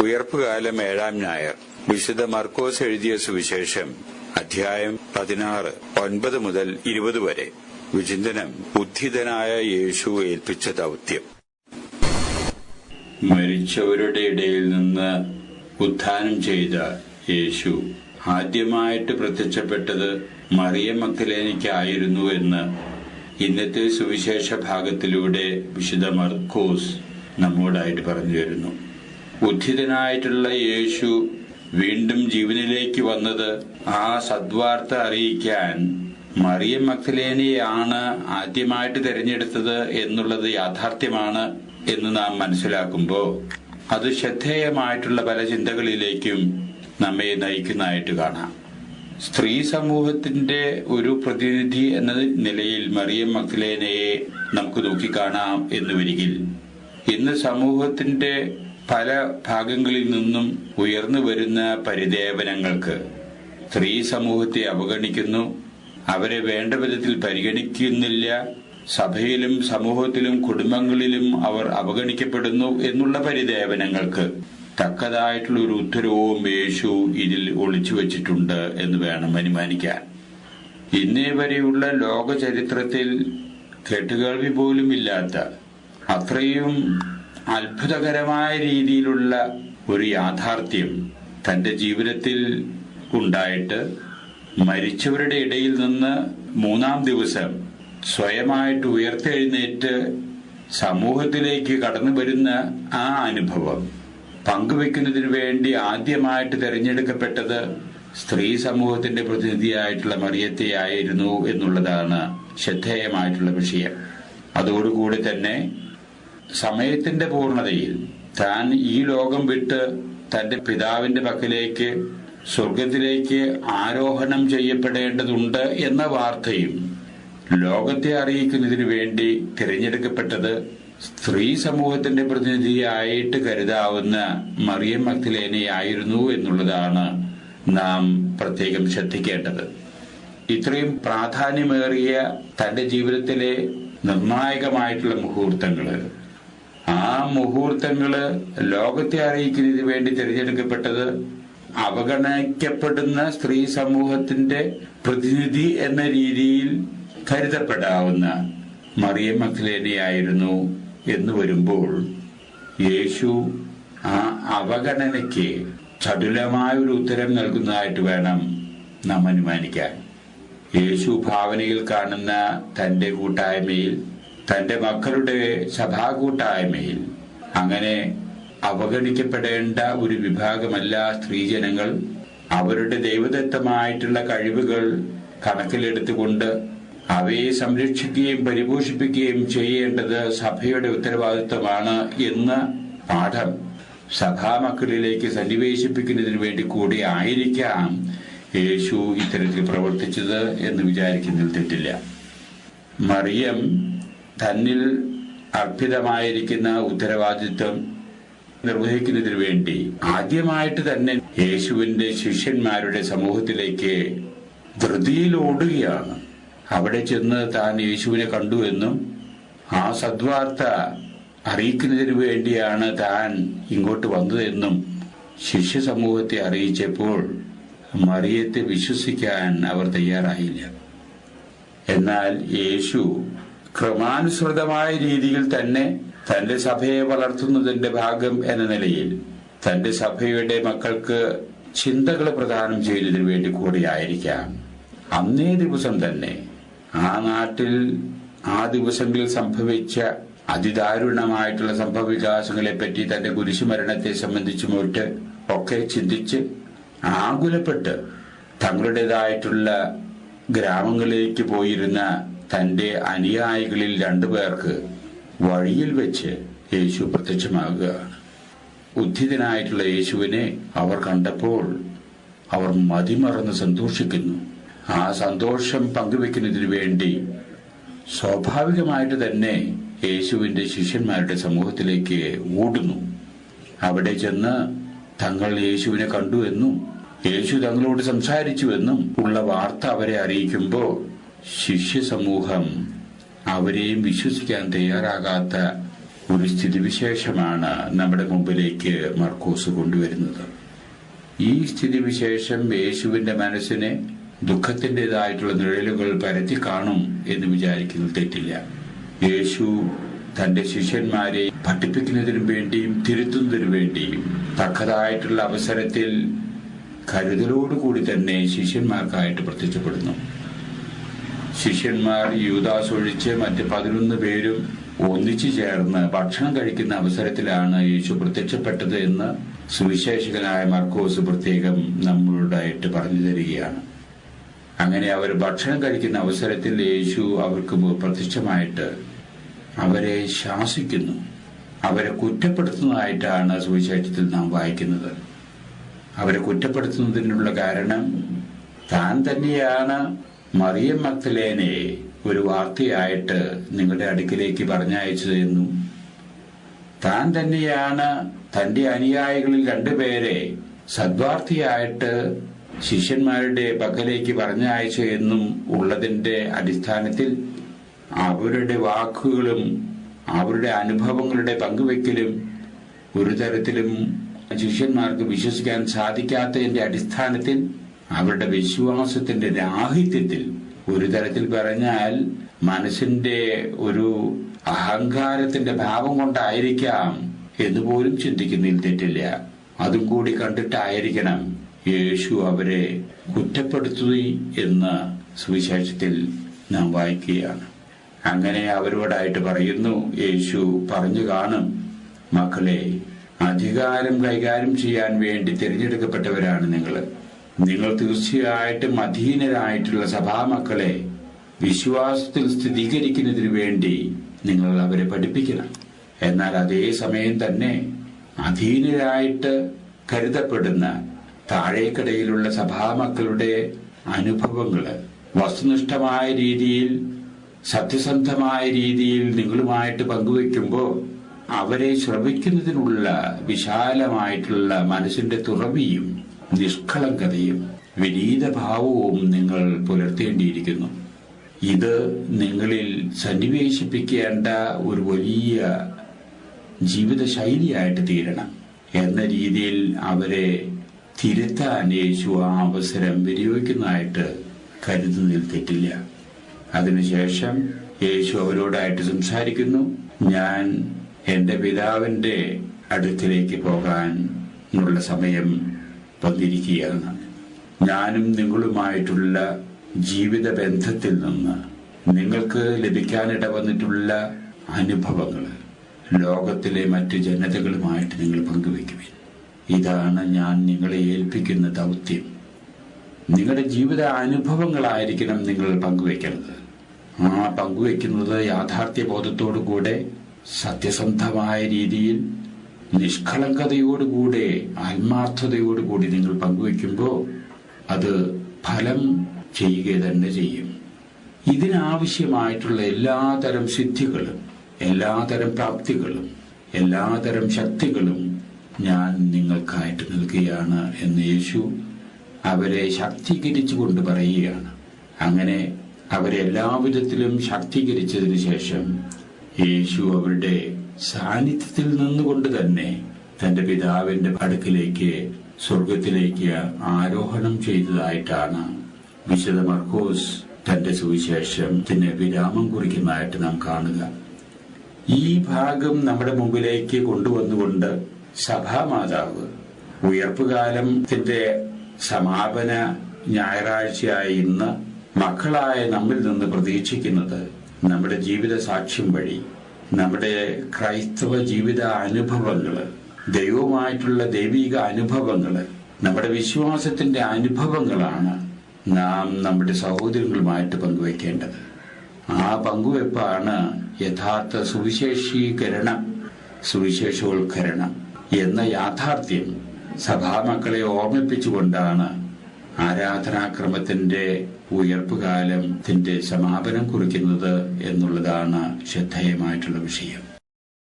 ഉയർപ്പുകാലം ഏഴാം ഞായർ. വിശുദ്ധ മർക്കോസ് എഴുതിയ സുവിശേഷം അധ്യായം പതിനാറ് ഒൻപത് മുതൽ ഇരുപത് വരെ. വിചിന്തനം ഉദ്ധിതനായ യേശു ഏൽപ്പിച്ച ദൗത്യം. മരിച്ചവരുടെ ഇടയിൽ നിന്ന് ഉത്ഥാനം ചെയ്ത യേശു ആദ്യമായിട്ട് പ്രത്യക്ഷപ്പെട്ടത് മറിയ മക്തലേനിക്കായിരുന്നു എന്ന് ഇന്നത്തെ സുവിശേഷ ഭാഗത്തിലൂടെ വിശുദ്ധ മർക്കോസ് നമ്മോടായിട്ട് പറഞ്ഞു തരുന്നു. ഉദ്ധിതനായിട്ടുള്ള യേശു വീണ്ടും ജീവനിലേക്ക് വന്നത് ആ സദ്വാർത്ത അറിയിക്കാൻ മറിയം മക്തലേനെയാണ് ആദ്യമായിട്ട് തിരഞ്ഞെടുത്തത് എന്നുള്ളത് യാഥാർത്ഥ്യമാണ് എന്ന് നാം മനസ്സിലാക്കുമ്പോൾ അത് ശ്രദ്ധേയമായിട്ടുള്ള പല ചിന്തകളിലേക്കും നമ്മെ നയിക്കുന്നതായിട്ട് കാണാം. സ്ത്രീ സമൂഹത്തിന്റെ ഒരു പ്രതിനിധി എന്ന നിലയിൽ മറിയം മക്തലേനയെ നമുക്ക് നോക്കിക്കാണാം എന്ന് വരികിൽ. ഇന്ന് സമൂഹത്തിന്റെ പല ഭാഗങ്ങളിൽ നിന്നും ഉയർന്നു വരുന്ന പരിദേവനങ്ങൾക്ക് സ്ത്രീ സമൂഹത്തെ അവഗണിക്കുന്നു. അവരെ വേണ്ട വിധത്തിൽ പരിഗണിക്കുന്നില്ല. സഭയിലും സമൂഹത്തിലും കുടുംബങ്ങളിലും അവർ അവഗണിക്കപ്പെടുന്നു എന്നുള്ള പരിദേവനങ്ങൾക്ക് തക്കതായിട്ടുള്ള ഒരു ഉത്തരവും യേശു ഇതിൽ ഒളിച്ചു വച്ചിട്ടുണ്ട് എന്ന് വേണം അനുമാനിക്കാൻ. ഇന്നേ വരെയുള്ള ലോക ചരിത്രത്തിൽ കേട്ടുകേൾവി പോലും ഇല്ലാത്ത അത്രയും അത്ഭുതകരമായ രീതിയിലുള്ള ഒരു യാഥാർത്ഥ്യം തന്റെ ജീവിതത്തിൽ ഉണ്ടായിട്ട് മരിച്ചവരുടെ ഇടയിൽ നിന്ന് മൂന്നാം ദിവസം സ്വയമായിട്ട് ഉയർത്തെഴുന്നേറ്റ് സമൂഹത്തിലേക്ക് കടന്നു വരുന്ന ആ അനുഭവം പങ്കുവെക്കുന്നതിന് വേണ്ടി ആദ്യമായിട്ട് തിരഞ്ഞെടുക്കപ്പെട്ടത് സ്ത്രീ സമൂഹത്തിന്റെ പ്രതിനിധിയായിട്ടുള്ള മറിയത്തെ ആയിരുന്നു എന്നുള്ളതാണ് ശ്രദ്ധേയമായിട്ടുള്ള വിഷയം. അതോടുകൂടി തന്നെ സമയത്തിന്റെ പൂർണതയിൽ താൻ ഈ ലോകം വിട്ട് തന്റെ പിതാവിന്റെ പക്കലേക്ക് സ്വർഗത്തിലേക്ക് ആരോഹണം ചെയ്യപ്പെടേണ്ടതുണ്ട് എന്ന വാർത്തയും ലോകത്തെ അറിയിക്കുന്നതിനു വേണ്ടി തിരഞ്ഞെടുക്കപ്പെട്ടത് സ്ത്രീ സമൂഹത്തിന്റെ പ്രതിനിധിയായിട്ട് കരുതാവുന്ന മറിയം മക്തിലേനയായിരുന്നു എന്നുള്ളതാണ് നാം പ്രത്യേകം ശ്രദ്ധിക്കേണ്ടത്. ഇത്രയും പ്രാധാന്യമേറിയ തന്റെ ജീവിതത്തിലെ നിർണായകമായിട്ടുള്ള മുഹൂർത്തങ്ങൾ ആ മുഹൂർത്തങ്ങൾ ലോകത്തെ അറിയിക്കുന്നതിന് വേണ്ടി തിരഞ്ഞെടുക്കപ്പെട്ടത് അവഗണിക്കപ്പെടുന്ന സ്ത്രീ സമൂഹത്തിന്റെ പ്രതിനിധി എന്ന രീതിയിൽ കരുതപ്പെടാവുന്ന മറിയം മക്ലേനയായിരുന്നു എന്ന് വരുമ്പോൾ യേശു ആ അവഗണനയ്ക്ക് ചടുലമായ ഒരു ഉത്തരം നൽകുന്നതായിട്ട് വേണം നാം അനുമാനിക്കാൻ. യേശു ഭാവനയിൽ കാണുന്ന തന്റെ കൂട്ടായ്മയിൽ തന്റെ മക്കളുടെ സഭാകൂട്ടായ്മയിൽ അങ്ങനെ അവഗണിക്കപ്പെടേണ്ട ഒരു വിഭാഗമല്ല സ്ത്രീജനങ്ങൾ. അവരുടെ ദൈവദത്തമായിട്ടുള്ള കഴിവുകൾ കണക്കിലെടുത്തുകൊണ്ട് അവയെ സംരക്ഷിക്കുകയും പരിപോഷിപ്പിക്കുകയും ചെയ്യേണ്ടത് സഭയുടെ ഉത്തരവാദിത്വമാണ് എന്ന പാഠം സഭാമക്കളിലേക്ക് സന്നിവേശിപ്പിക്കുന്നതിന് വേണ്ടി കൂടി ആയിരിക്കാം യേശു ഇത്തരത്തിൽ പ്രവർത്തിച്ചത് എന്ന് വിചാരിക്കുന്നതിൽ തെറ്റില്ല. മറിയം തന്നിൽ അർപ്പിതമായിരിക്കുന്ന ഉത്തരവാദിത്വം നിർവഹിക്കുന്നതിന് വേണ്ടി ആദ്യമായിട്ട് തന്നെ യേശുവിന്റെ ശിഷ്യന്മാരുടെ സമൂഹത്തിലേക്ക് ധൃതിയിലോടുകയാണ്. അവിടെ ചെന്ന് താൻ യേശുവിനെ കണ്ടു എന്നും ആ സദ്വാർത്ത അറിയിക്കുന്നതിന് വേണ്ടിയാണ് താൻ ഇങ്ങോട്ട് വന്നതെന്നും ശിഷ്യ സമൂഹത്തെ അറിയിച്ചപ്പോൾ മറിയത്തെ വിശ്വസിക്കാൻ അവർ തയ്യാറായില്ല. എന്നാൽ യേശു ക്രമാനുസൃതമായ രീതിയിൽ തന്നെ തന്റെ സഭയെ വളർത്തുന്നതിന്റെ ഭാഗം എന്ന നിലയിൽ തന്റെ സഭയുടെ മക്കൾക്ക് ചിന്തകൾ പ്രദാനം ചെയ്യുന്നതിന് വേണ്ടി കൂടിയായിരിക്കാം. അന്നേ ദിവസം തന്നെ ആ നാട്ടിൽ ആ ദിവസങ്ങളിൽ സംഭവിച്ച അതിദാരുണമായിട്ടുള്ള സംഭവ വികാസങ്ങളെ പറ്റി തന്റെ കുരിശുമരണത്തെ സംബന്ധിച്ചുമൊട്ട് ഒക്കെ ചിന്തിച്ച് ആകുലപ്പെട്ട് തങ്ങളുടേതായിട്ടുള്ള ഗ്രാമങ്ങളിലേക്ക് പോയിരുന്ന തന്റെ അനുയായികളിൽ രണ്ടുപേർക്ക് വഴിയിൽ വെച്ച് യേശു പ്രത്യക്ഷമാകുകയാണ് ഉദ്ധിതനായിട്ടുള്ള യേശുവിനെ അവർ കണ്ടപ്പോൾ അവർ മതിമറന്ന് സന്തോഷിക്കുന്നു. ആ സന്തോഷം പങ്കുവെക്കുന്നതിന് വേണ്ടി സ്വാഭാവികമായിട്ട് തന്നെ യേശുവിന്റെ ശിഷ്യന്മാരുടെ സമൂഹത്തിലേക്ക് ഓടുന്നു. അവിടെ ചെന്ന് തങ്ങൾ യേശുവിനെ കണ്ടു എന്നും യേശു തങ്ങളോട് സംസാരിച്ചുവെന്നും ഉള്ള വാർത്ത അവരെ അറിയിക്കുമ്പോൾ ശിഷ്യ സമൂഹം അവരെയും വിശ്വസിക്കാൻ തയ്യാറാകാത്ത ഒരു സ്ഥിതിവിശേഷമാണ് നമ്മുടെ മുമ്പിലേക്ക് മർക്കോസ് കൊണ്ടുവരുന്നത്. ഈ സ്ഥിതിവിശേഷം യേശുവിന്റെ മനസ്സിനെ ദുഃഖത്തിന്റെതായിട്ടുള്ള നിഴലുകൾ പരത്തി കാണും എന്ന് വിചാരിക്കുന്നത് തെറ്റില്ല. യേശു തന്റെ ശിഷ്യന്മാരെ പഠിപ്പിക്കുന്നതിനും വേണ്ടിയും തിരുത്തുന്നതിനു വേണ്ടിയും തക്കതായിട്ടുള്ള അവസരത്തിൽ കരുതലോടുകൂടി തന്നെ ശിഷ്യന്മാർക്കായിട്ട് പ്രത്യക്ഷപ്പെടുന്നു. ശിഷ്യന്മാർ യൂദാസ് ഒഴിച്ച് മറ്റ് പതിനൊന്ന് പേരും ഒന്നിച്ചു ചേർന്ന് ഭക്ഷണം കഴിക്കുന്ന അവസരത്തിലാണ് യേശു പ്രത്യക്ഷപ്പെട്ടത് എന്ന് സുവിശേഷകനായ മർക്കോസ് പ്രത്യേകം നമ്മളോടായിട്ട് പറഞ്ഞു തരികയാണ്. അങ്ങനെ അവർ ഭക്ഷണം കഴിക്കുന്ന അവസരത്തിൽ യേശു അവർക്ക് പ്രത്യക്ഷമായിട്ട് അവരെ ശാസിക്കുന്നു. അവരെ കുറ്റപ്പെടുത്തുന്നതായിട്ടാണ് സുവിശേഷത്തിൽ നാം വായിക്കുന്നത്. അവരെ കുറ്റപ്പെടുത്തുന്നതിനുള്ള കാരണം താൻ തന്നെയാണ്. മറിയം മക്തലേനെ ഒരു വാർത്തയായിട്ട് നിങ്ങളുടെ അടുക്കിലേക്ക് പറഞ്ഞയച്ചു താൻ തന്നെയാണ് തന്റെ അനുയായികളിൽ രണ്ടുപേരെ സദ്വാർത്ഥിയായിട്ട് ശിഷ്യന്മാരുടെ പക്കലേക്ക് പറഞ്ഞയച്ചു എന്നും ഉള്ളതിന്റെ അടിസ്ഥാനത്തിൽ അവരുടെ വാക്കുകളും അവരുടെ അനുഭവങ്ങളുടെ പങ്കുവെക്കലും ഒരു തരത്തിലും ശിഷ്യന്മാർക്ക് വിശ്വസിക്കാൻ സാധിക്കാത്തതിന്റെ അടിസ്ഥാനത്തിൽ അവരുടെ വിശ്വാസത്തിന്റെ രാഹിത്യത്തിൽ ഒരു തരത്തിൽ പറഞ്ഞാൽ മനസ്സിന്റെ ഒരു അഹങ്കാരത്തിന്റെ ഭാവം കൊണ്ടായിരിക്കാം എന്ന് പോലും ചിന്തിക്കുന്നതിൽ തെറ്റില്ല. അതും കൂടി കണ്ടിട്ടായിരിക്കണം യേശു അവരെ കുറ്റപ്പെടുത്തു എന്ന് സുവിശേഷത്തിൽ നാം വായിക്കുകയാണ്. അങ്ങനെ അവരോടായിട്ട് പറയുന്നു യേശു പറഞ്ഞു കാണും മക്കളെ അധികാരം കൈകാര്യം ചെയ്യാൻ വേണ്ടി തിരഞ്ഞെടുക്കപ്പെട്ടവരാണ് നിങ്ങൾ. നിങ്ങൾ തീർച്ചയായിട്ടും അധീനരായിട്ടുള്ള സഭാമക്കളെ വിശ്വാസത്തിൽ സ്ഥിരീകരിക്കുന്നതിന് വേണ്ടി നിങ്ങൾ അവരെ പഠിപ്പിക്കണം. എന്നാൽ അതേ സമയം തന്നെ അധീനരായിട്ട് കരുതപ്പെടുന്ന താഴേക്കടയിലുള്ള സഭാമക്കളുടെ അനുഭവങ്ങൾ വസ്തുനിഷ്ഠമായ രീതിയിൽ സത്യസന്ധമായ രീതിയിൽ നിങ്ങളുമായിട്ട് പങ്കുവെക്കുമ്പോൾ അവരെ ശ്രവിക്കുന്നതിനുള്ള വിശാലമായിട്ടുള്ള മനസ്സിന്റെ തുറവിയും നിഷ്കളങ്കതയും വിനീതഭാവവും നിങ്ങൾ പുലർത്തേണ്ടിയിരിക്കുന്നു. ഇത് നിങ്ങളിൽ സന്നിവേശിപ്പിക്കേണ്ട ഒരു വലിയ ജീവിതശൈലിയായിട്ട് തീരണം. എന്ന രീതിയിൽ അവരെ തിരുത്താൻ യേശു ആ അവസരം വിനിയോഗിക്കുന്നതായിട്ട് കരുതുന്നതിൽ തെറ്റില്ല. അതിനുശേഷം യേശു അവരോടായിട്ട് സംസാരിക്കുന്നു ഞാൻ എന്റെ പിതാവിന്റെ അടുത്തിലേക്ക് പോകാൻ ഉള്ള സമയം വന്നിരിക്കുകയാണ്. ഞാനും നിങ്ങളുമായിട്ടുള്ള ജീവിത ബന്ധത്തിൽ നിന്ന് നിങ്ങൾക്ക് ലഭിക്കാനിട വന്നിട്ടുള്ള അനുഭവങ്ങൾ ലോകത്തിലെ മറ്റു ജനതകളുമായിട്ട് നിങ്ങൾ പങ്കുവെക്കുവിൻ ഇതാണ് ഞാൻ നിങ്ങളെ ഏൽപ്പിക്കുന്ന ദൗത്യം. നിങ്ങളുടെ ജീവിത അനുഭവങ്ങളായിരിക്കണം നിങ്ങൾ പങ്കുവെക്കുന്നത് ആ പങ്കുവെക്കുന്നത് യാഥാർത്ഥ്യബോധത്തോടു കൂടെ സത്യസന്ധമായ രീതിയിൽ നിഷ്കളങ്കതയോടുകൂടെ ആത്മാർത്ഥതയോടുകൂടി നിങ്ങൾ പങ്കുവെക്കുമ്പോൾ അത് ഫലം ചെയ്യുക തന്നെ ചെയ്യും. ഇതിനാവശ്യമായിട്ടുള്ള എല്ലാതരം സിദ്ധികളും എല്ലാതരം പ്രാപ്തികളും എല്ലാതരം ശക്തികളും ഞാൻ നിങ്ങൾക്കായിട്ട് നൽകുകയാണ് എന്ന് യേശു അവരെ ശക്തീകരിച്ചുകൊണ്ട് പറയുകയാണ്. അങ്ങനെ അവരെ എല്ലാവിധത്തിലും ശാക്തീകരിച്ചതിന് ശേഷം യേശു അവരുടെ സാന്നിധ്യത്തിൽ നിന്നുകൊണ്ട് തന്നെ തന്റെ പിതാവിന്റെ അടുക്കിലേക്ക് സ്വർഗത്തിലേക്ക് ആരോഹണം ചെയ്തതായിട്ടാണ് വിശുദ്ധ മർക്കോസ് തന്റെ സുവിശേഷത്തിന് വിരാമം കുറിക്കുന്നതായിട്ട് നാം കാണുക. ഈ ഭാഗം നമ്മുടെ മുമ്പിലേക്ക് കൊണ്ടുവന്നുകൊണ്ട് സഭാമാതാവ് ഉയർപ്പുകാലത്തിന്റെ സമാപന ഞായറാഴ്ചയായ ഇന്ന് മക്കളായ നമ്മിൽ നിന്ന് പ്രതീക്ഷിക്കുന്നത് നമ്മുടെ ജീവിത സാക്ഷ്യം വഴി നമ്മുടെ ക്രൈസ്തവ ജീവിത അനുഭവങ്ങൾ ദൈവമായിട്ടുള്ള ദൈവിക അനുഭവങ്ങൾ നമ്മുടെ വിശ്വാസത്തിന്റെ അനുഭവങ്ങളാണ് നാം നമ്മുടെ സഹോദരങ്ങളുമായിട്ട് പങ്കുവെക്കേണ്ടത്. ആ പങ്കുവെപ്പാണ് യഥാർത്ഥ സുവിശേഷീകരണം സുവിശേഷവൽക്കരണം എന്ന യാഥാർത്ഥ്യം സഭാമക്കളെ ഓർമ്മിപ്പിച്ചുകൊണ്ടാണ് ആരാധനാക്രമത്തിന്റെ ഉയർപ്പുകാലത്തിന്റെ സമാപനം കുറിക്കുന്നത് എന്നുള്ളതാണ് ശ്രദ്ധേയമായിട്ടുള്ള വിഷയം.